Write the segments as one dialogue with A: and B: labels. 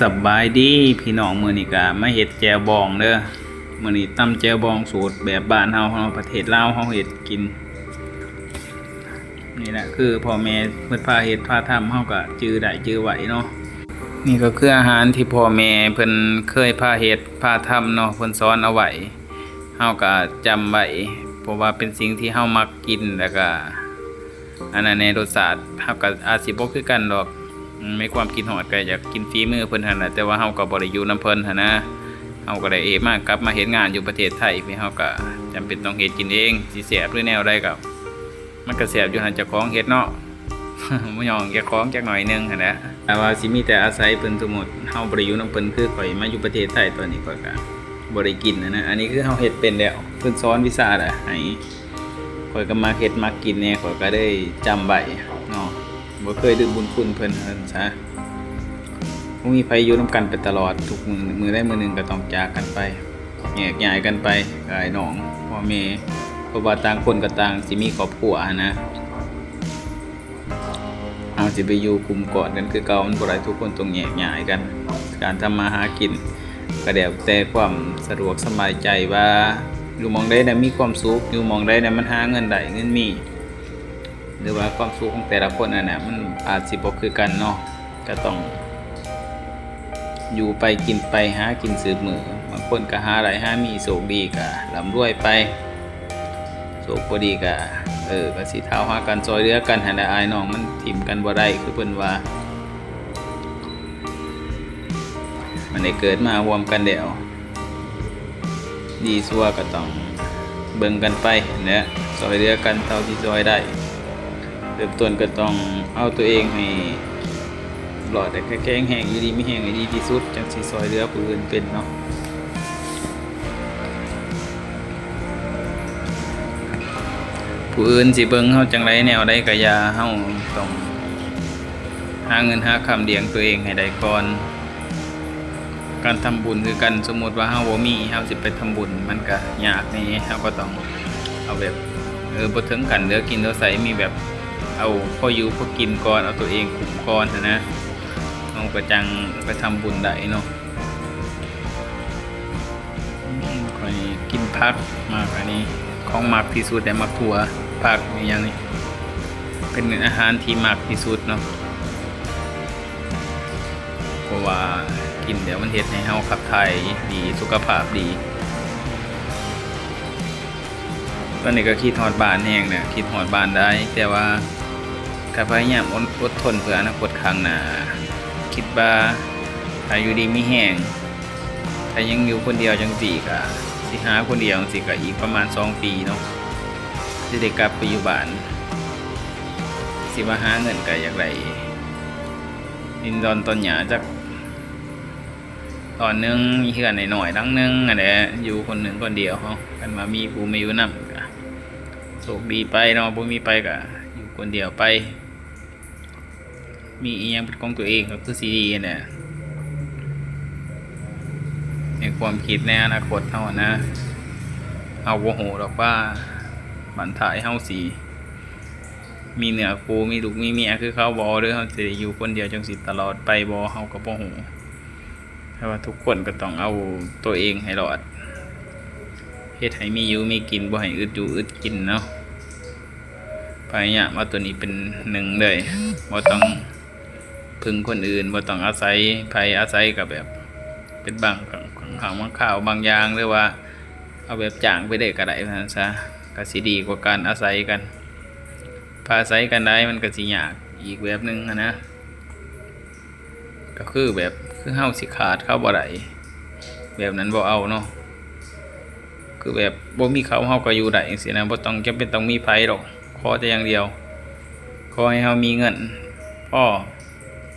A: สบายดีพี่น้องมือนี้ก็มาเฮ็ดแจวบองเด้อมือนี้ตำแจวบองสูตรแบบบ้านเฮาเฮาประเทศลาวเฮาเฮ็ดกิน นี่แหละคือพ่อแม่เพิ่นพาเฮ็ดพาทำเฮาก็จื้อได้จื้อไหวเนาะนี่ก็คืออาหารที่พ่อแม่เพิ่นเคยพาเฮ็ดพาทำเนาะเพิ่นสอนเอาไว้เฮาก็จำไว้เพราะว่าเป็นสิ่งที่เฮามักกินแล้วก็อันนั้นในรสชาติเฮาก็อาจสิบ่คือกันดอก ไม่ความกินฮอดก็อยากกินฝีมือเพิ่นหันน่ะแต่ว่าเฮาก็บ่ได้อยู่นํเพิ่นหันนะเฮาก็ได้เอมากกลับมาเฮ็ดงานอยู่ประเทศไทยพี่เฮาก็จำเป็นต้องเฮ็ดกินเองสิแซ่บหรือแนวใดก็มันก็แซ่บอยู่หันเจ้าของเฮ็ดเนาะบ่ยองเจ้าของจักหน่อยนึงหั่นะแต่ว่าสิมีแต่อาศัยเพิ่นสมมุติเฮาบ่ได้อยู่นํเพิ่นคือข่อยมาอยู่ประเทศไทยตอนนี้ข่อยก็บ่ได้กินนะนะอันนี้คือเฮาเฮ็ดเป็นแล้วเพิ่นสอนวิชาอะให้ข่อยก็มาเฮ็ดมากินแหน่ข่อยก็ได้จำไว้เนาะ บ่เคยดื้อบุญคุณเพิ่นเพิ่นซะบ่มีไผอยู่นํกันไปตลอดทุกมือมื้อใดมื้อหนึงก็ต้องจากกันไปแยกย้ายกันไปกายน้องพ่อแม่เพราะว่าต่างคนก็ต่างสิมีครอบครัวนนะเฮาสิไปอยู่กลุ่มกอดกันคือเก่ามันบ่ได้ทุกคนต้องแยกย้ายกัน การทำมาหากินก็แล้วแต่ความสะดวกสบายใจว่าอยู่มองใดน่ะมีความสุขอยู่มองใดน่ะมันหาเงินได้เงินมี หรือว่าความสุขของแต่ละคนนั่นน่ะมันอาจสิบ่คือกันเนาะก็ต้อง อยู่ไปกินไปหากินสืบมือบางคนก็หาหลายหามีโชคดีก็ร่ำรวยไปโชคบ่ดีก็เออก็สิเท้าหากันซอยเหลือกันหันน่ะอายน้องมันทิ่มกันบ่ได้คือเพิ่นว่า มันได้เกิดมารวมกันแล้วดีซัวก็ต้องเบิ่งกันไปเนะซอยเหลือกันเท่าที่ซอยได้ เริ่มต้นก็ต้องเอาตัวเองให้หลอดแต่แค่แข็งแห้งอยู่ดีไม่แห้งอยู่ดีที่สุดจังสิซอยเหลือผู้อื่นเป็นเนาะผู้อื่นสิเบิ่งเฮาจังไรแนวใดก็อย่าเฮาต้องหาเงินหาคำเลี้ยงตัวเองให้ได้ก่อน การทำบุญคือกันสมมติว่าเฮาบ่มีเฮาสิไปทำบุญมันก็ยากนี่เฮาก็ต้องเอาแบบเออบ่ถึงกันเหลือกินเหลือใส่มีแบบ เอาพออยู่พอกินก่อน เอาตัวเองคุมก่อนหั้นนะเอากระจังไปทำบุญได้เนาะอืมค่อยกินผักมากอันนี้ ของมักที่สุดแต่มักถั่วผักอย่างนี้ เป็นอาหารที่มักที่สุดเนาะเพราะว่ากินเดี๋ยวมันเฮ็ดให้เฮาขับถ่ายดีสุขภาพดี ตอนนี้ก็คิดฮอดบานแห้งเนี่ยคิดฮอดบานได้แต่ว่า ก็พยายามอดอดทนเพื่ออนาคตข้างหน้าคิดว่าถ้ายู่ดีมีแห้งถ้ายังอยู่คนเดียวจังสี่ก็สิหาคนเดียวจังสี่ก็อีกประมาณ2ปีเนาะสิได้กลับไปอยู่บ้านสิมาหาเงินก็อยากได้ดินดอนต้นหญ้าจักตอนนึงมีเฮือนหน่อยๆหลังนึงอันเนี้ยอยู่คนหนึ่งคนเดียวเฮากันมามีผู้มาอยู่นำก็โชคดีไปเนาะบ่มีไปก็อยู่คนเดียวไป มีอียังเป็นของตัวเองก็คือสิดีนั่นแหละในความคิดในอนาคตเฮาะนะเอาบ่ฮู้ดอกว่าบันทายเฮาสิมีเหนือกูมีลูกมีเมียคือเขาบ่หรือเฮาสิได้อยู่คนเดียวจังสิตลอดไปบ่เฮาก็บ่ฮู้แต่ว่าทุกคนก็ต้องเอาตัวเองให้รอดเฮ็ดให้มีอยู่มีกินบ่ให้อึดอยู่อึดกินเนาะพยายามเอาตัวนี้เป็นหนึ่งเลยบ่ต้อง พึ่งคนอื่นบ่ต้องอาศัยภัยอาศัยกับแบบ เป็นบางขังขังบางข่าวบางอย่างหรือว่า เอาแบบจ้างไปได้ก็ได้ว่าซั่นซะก็สิดีกว่าการอาศัยกันพาอาศัยกันได้มันก็สิยากอีกแบบหนึงนะก็คือแบบคือเฮาสิขาดเข้าบ่ได้แบบนั้นบ่เอาเนาะคือแบบบ่มีเขาเฮาก็อยู่ได้จังซี่นะบ่ต้องจำเป็นต้องมีไผหรอกขอแต่อย่างเดียวขอให้เฮามีเงินพ่อ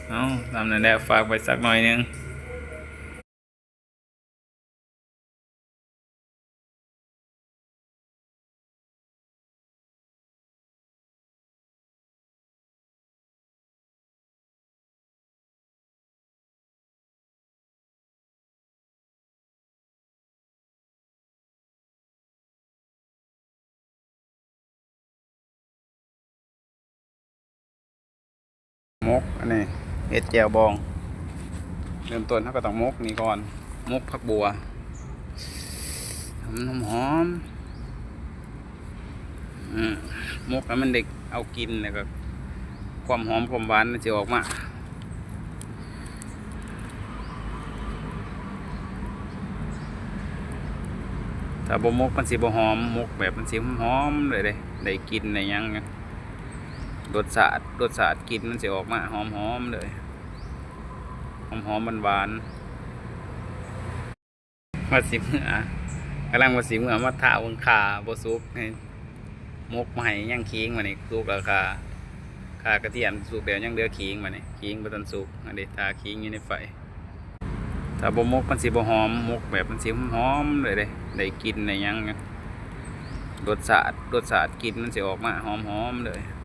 A: เอาตามนั้นแหละฝากไว้สักหน่อยหนึงมกอันนี้ เห็ดแจวบอง เริ่มต้นเขาก็ต้องมกนี่ก่อนมกผักบัวทำน้ำหอมอมกแล้วมันเด็กเอากินแล้วก็ความหอมความหวานจะออกมาถ้าบ่มกมันสิบ่หอมมกแบบมันสิหอมเลยเด้ได้กินได้ยังไง รสชาติรสชาติกินมันสิออกมาหอมๆเลยหอมหอมหวานๆว่าสิเมื่อกำลังว่าสิเมื่อมาท่าเบิ่งขาบสุกให้มกมาให้ย่างคิงมาเนี่สุกแล้วค่ะขากระเทียมสุกแล้วยังเหลือคิงมาเนี่ยคิงบ่ทันสุกอันนี้ทาคิงอยู่ในไฟถ้าบมกมันสิบหอมมกแบบมันสิหอมเลยเด้ได้กินได้หยังไงรสชาติรสชาติกินมันสิออกมาหอมๆเลย